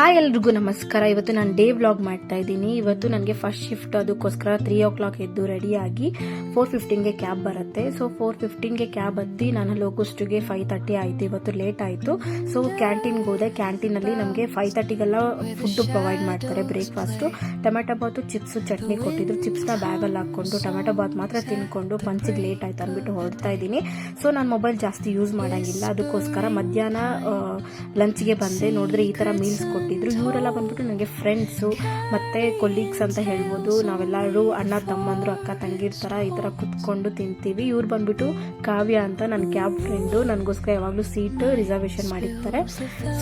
Hi ಎಲ್ರಿಗೂ ನಮಸ್ಕಾರ. ಇವತ್ತು ನಾನು ಡೇ ವ್ಲಾಗ್ ಮಾಡ್ತಾ ಇದ್ದೀನಿ. ಇವತ್ತು ನನಗೆ ಫಸ್ಟ್ ಶಿಫ್ಟ್ ಅದಕ್ಕೋಸ್ಕರ ತ್ರೀ ಓ ಕ್ಲಾಕ್ ಎದ್ದು ರೆಡಿಯಾಗಿ ಫೋರ್ ಫಿಫ್ಟೀನ್ಗೆ ಕ್ಯಾಬ್ ಬರುತ್ತೆ. ಸೊ ಫೋರ್ ಫಿಫ್ಟೀನ್ಗೆ ಕ್ಯಾಬ್ ಹತ್ತಿ ನಾನು ಲೋಗೋಸ್ಟಿಗೆ ಫೈವ್ ತರ್ಟಿ ಆಯಿತು. ಇವತ್ತು ಲೇಟ್ ಆಯಿತು. ಸೊ ಕ್ಯಾಂಟೀನ್ಗೆ ಹೋದೆ. ಕ್ಯಾಂಟೀನಲ್ಲಿ ನಮಗೆ ಫೈವ್ ತರ್ಟಿಗೆಲ್ಲ ಫುಡ್ಡು ಪ್ರೊವೈಡ್ ಮಾಡ್ತಾರೆ breakfast tomato bath chips chutney ಕೊಟ್ಟಿದ್ರು. ಚಿಪ್ಸ್ನ ಬ್ಯಾಗಲ್ಲಿ ಹಾಕ್ಕೊಂಡು ಟೊಮೆಟೊ ಬಾತ್ ಮಾತ್ರ ತಿನ್ಕೊಂಡು ಪಂಚಿಗೆ ಲೇಟ್ ಆಯಿತು ಅಂದ್ಬಿಟ್ಟು ಹೊರಡ್ತಾ ಇದ್ದೀನಿ. ಸೊ ನಾನು ಮೊಬೈಲ್ ಜಾಸ್ತಿ ಯೂಸ್ ಮಾಡೋಂಗಿಲ್ಲ. ಅದಕ್ಕೋಸ್ಕರ ಮಧ್ಯಾಹ್ನ ಲಂಚ್ಗೆ ಬಂದೆ. ನೋಡಿದ್ರೆ ಈ ಥರ ಮೀಲ್ಸ್ ಕೊಟ್ಟಿದ್ರು ಇವರೆಲ್ಲ ಬಂದ್ಬಿಟ್ಟು ನನಗೆ ಫ್ರೆಂಡ್ಸು ಮತ್ತು ಕೊಲೀಗ್ಸ್ ಅಂತ ಹೇಳ್ಬೋದು. ನಾವೆಲ್ಲರೂ ಅಣ್ಣ ತಮ್ಮಂದರು ಅಕ್ಕ ತಂಗಿರ್ ಥರ ಈ ಥರ ಕುತ್ಕೊಂಡು ತಿಂತೀವಿ. ಇವ್ರು ಬಂದ್ಬಿಟ್ಟು ಕಾವ್ಯ ಅಂತ ನನ್ನ ಕ್ಯಾಬ್ ಫ್ರೆಂಡು ನನಗೋಸ್ಕರ ಯಾವಾಗಲೂ ಸೀಟ್ ರಿಸರ್ವೇಷನ್ ಮಾಡಿರ್ತಾರೆ.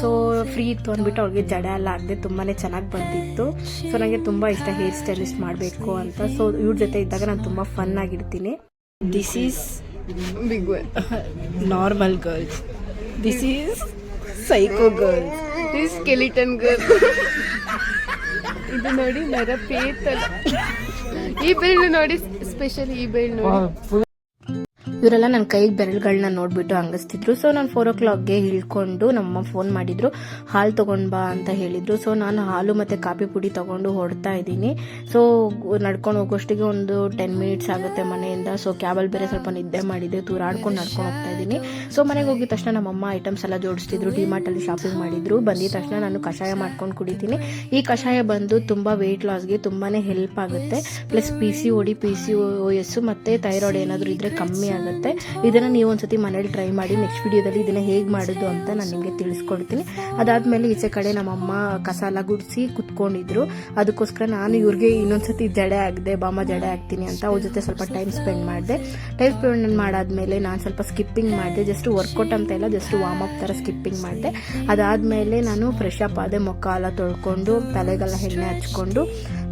ಸೊ ಫ್ರೀ ಇತ್ತು ಅಂದ್ಬಿಟ್ಟು ಅವ್ರಿಗೆ ಜಡ ಎಲ್ಲ ಆಗದೆ ತುಂಬಾ ಚೆನ್ನಾಗಿ ಬಂದಿತ್ತು. ಸೊ ನನಗೆ ತುಂಬ ಇಷ್ಟ ಹೇರ್ ಸ್ಟೈಲಿಸ್ಟ್ ಮಾಡಬೇಕು ಅಂತ. ಸೊ ಇವ್ರ ಜೊತೆ ಇದ್ದಾಗ ನಾನು ತುಂಬ fun ಆಗಿರ್ತೀನಿ. This is big normal girls this is psycho girls this skeleton girl ಇದು ನೋಡಿ ನರ ಪೇತ ಈ ಬೆಳ್ಳು ನೋಡಿ ಸ್ಪೆಷಲ್ ಈ ಬೆಳ್ಳು ನೋಡಿ. ಇವರೆಲ್ಲ ನನ್ನ ಕೈಗೆ ಬೆರಳುಗಳನ್ನ ನೋಡ್ಬಿಟ್ಟು ಹಂಗಿಸ್ತಿದ್ರು. ಸೊ ನಾನು ಫೋರ್ ಓ ಕ್ಲಾಕ್ಗೆ ಇಳ್ಕೊಂಡು ನಮ್ಮ ಫೋನ್ ಮಾಡಿದ್ರು. ಹಾಲು ತೊಗೊಂಡು ಬಾ ಅಂತ ಹೇಳಿದ್ರು. ಸೊ ನಾನು ಹಾಲು ಮತ್ತೆ ಕಾಫಿ ಪುಡಿ ತಗೊಂಡು ಹೊಡ್ತಾ ಇದ್ದೀನಿ. ಸೊ ನಡ್ಕೊಂಡು ಹೋಗೋಷ್ಟಿಗೆ ಒಂದು ಟೆನ್ ಮಿನಿಟ್ಸ್ ಆಗುತ್ತೆ ಮನೆಯಿಂದ. ಸೊ ಕ್ಯಾಬಲ್ಲಿ ಬೇರೆ ಸ್ವಲ್ಪ ನಿದ್ದೆ ಮಾಡಿದ್ದೆ ತೂರಾಡ್ಕೊಂಡು ನಡ್ಕೊಂಡು ಹೋಗ್ತಾ ಇದ್ದೀನಿ. ಸೊ ಮನೆಗೆ ಹೋಗಿದ ತಕ್ಷಣ ನಮ್ಮಮ್ಮ ಐಟಮ್ಸ್ ಎಲ್ಲ ಜೋಡಿಸ್ತಿದ್ರು. ಡಿಮಾರ್ಟಲ್ಲಿ ಶಾಪಿಂಗ್ ಮಾಡಿದ್ರು. ಬಂದಿದ ತಕ್ಷಣ ನಾನು ಕಷಾಯ ಮಾಡ್ಕೊಂಡು ಕುಡಿತೀನಿ. ಈ ಕಷಾಯ ಬಂದು ತುಂಬ ವೆಯ್ಟ್ ಲಾಸ್ಗೆ ತುಂಬಾ ಹೆಲ್ಪ್ ಆಗುತ್ತೆ. Plus P C O D P C O S ಮತ್ತು ಥೈರಾಯ್ಡ್ ಏನಾದರೂ ಇದ್ದರೆ ಕಮ್ಮಿ ಆಗುತ್ತೆ. ಇದನ್ನು ನೀವು ಒಂದ್ಸತಿ ಮನೇಲಿ ಟ್ರೈ ಮಾಡಿ ನೆಕ್ಸ್ಟ್ ವಿಡಿಯೋದಲ್ಲಿ ಇದನ್ನು ಹೇಗೆ ಮಾಡೋದು ಅಂತ ನಾನು ನಿಮಗೆ ತಿಳಿಸ್ಕೊಡ್ತೀನಿ. ಅದಾದಮೇಲೆ ಈಚೆ ಕಡೆ ನಮ್ಮಮ್ಮ ಕಸ ಎಲ್ಲ ಗುಡಿಸಿ ಕುತ್ಕೊಂಡಿದ್ರು. ಅದಕ್ಕೋಸ್ಕರ ನಾನು ಇವ್ರಿಗೆ ಇನ್ನೊಂದ್ಸತಿ ಜಡೆ ಆಗದೆ ಬಾಮ ಜಡೆ ಆಗ್ತೀನಿ ಅಂತ ಅವ್ರ ಜೊತೆ ಸ್ವಲ್ಪ ಟೈಮ್ ಸ್ಪೆಂಡ್ ಮಾಡಿದೆ. ಟೈಮ್ ಸ್ಪೆಂಡ್ ಮಾಡಾದ್ಮೇಲೆ ನಾನು ಸ್ವಲ್ಪ ಸ್ಕಿಪ್ಪಿಂಗ್ ಮಾಡಿದೆ. ಜಸ್ಟ್ ವರ್ಕೌಟ್ ಅಂತ ಇಲ್ಲ ಜಸ್ಟ್ ವಾರ್ಮ್ ಅಪ್ ಥರ ಸ್ಕಿಪ್ಪಿಂಗ್ ಮಾಡಿದೆ. ಅದಾದಮೇಲೆ ನಾನು ಫ್ರೆಶ್ ಅಪ್ ಆದೆ ಮುಖ ಎಲ್ಲ ತೊಳ್ಕೊಂಡು, ತಲೆಗೆಲ್ಲ ಎಣ್ಣೆ ಹಚ್ಕೊಂಡು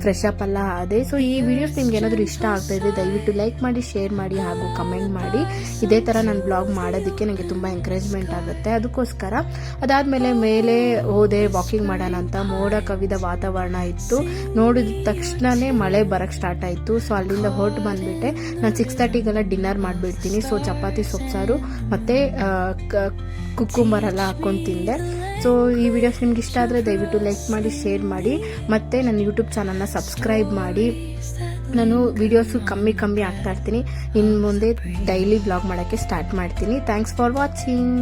ಫ್ರೆಶ್ ಅಪ್ ಎಲ್ಲ ಅದೇ. ಸೊ ಈ ವಿಡಿಯೋಸ್ ನಿಮ್ಗೆ ಏನಾದರೂ ಇಷ್ಟ ಆಗ್ತಾ ಇದೆ, ದಯವಿಟ್ಟು ಲೈಕ್ ಮಾಡಿ ಶೇರ್ ಮಾಡಿ ಹಾಗೂ ಕಮೆಂಟ್ ಮಾಡಿ. ಇದೇ ಥರ ನಾನು ಬ್ಲಾಗ್ ಮಾಡೋದಕ್ಕೆ ನನಗೆ ತುಂಬ ಎಂಕರೇಜ್ಮೆಂಟ್ ಆಗುತ್ತೆ. ಅದಕ್ಕೋಸ್ಕರ ಅದಾದಮೇಲೆ ಮೇಲೆ ಹೋದೆ ವಾಕಿಂಗ್ ಮಾಡೋಣ ಅಂತ. ಮೋಡ ಕವಿದ ವಾತಾವರಣ ಇತ್ತು. ನೋಡಿದ ತಕ್ಷಣವೇ ಮಳೆ ಬರೋಕ್ಕೆ ಸ್ಟಾರ್ಟ್ ಆಯಿತು. ಸೊ ಅಲ್ಲಿಂದ ಹೊರಟು ಬಂದುಬಿಟ್ಟೆ. ನಾನು ಸಿಕ್ಸ್ ತರ್ಟಿಗೆಲ್ಲ ಡಿನ್ನರ್ ಮಾಡಿಬಿಡ್ತೀನಿ. ಸೊ ಚಪಾತಿ, ಸೊಪ್ಸಾರು ಮತ್ತು ಕುಕ್ಕುಂಬರೆಲ್ಲ ಹಾಕ್ಕೊಂಡು ತಿಂದೆ. ಸೊ ಈ ವಿಡಿಯೋಸ್ ನಿಮ್ಗೆ ಇಷ್ಟ ಆದರೆ ದಯವಿಟ್ಟು ಲೈಕ್ ಮಾಡಿ ಶೇರ್ ಮಾಡಿ, ಮತ್ತು ನನ್ನ ಯೂಟ್ಯೂಬ್ ಚಾನಲ್ನ ಸಬ್ಸ್ಕ್ರೈಬ್ ಮಾಡಿ. ನಾನು ವಿಡಿಯೋಸು ಕಮ್ಮಿ ಕಮ್ಮಿ ಆಗ್ತಾ ಇರ್ತೀನಿ. ಇನ್ನು ಮುಂದೆ ಡೈಲಿ ಬ್ಲಾಗ್ ಮಾಡೋಕ್ಕೆ ಸ್ಟಾರ್ಟ್ ಮಾಡ್ತೀನಿ. Thanks for watching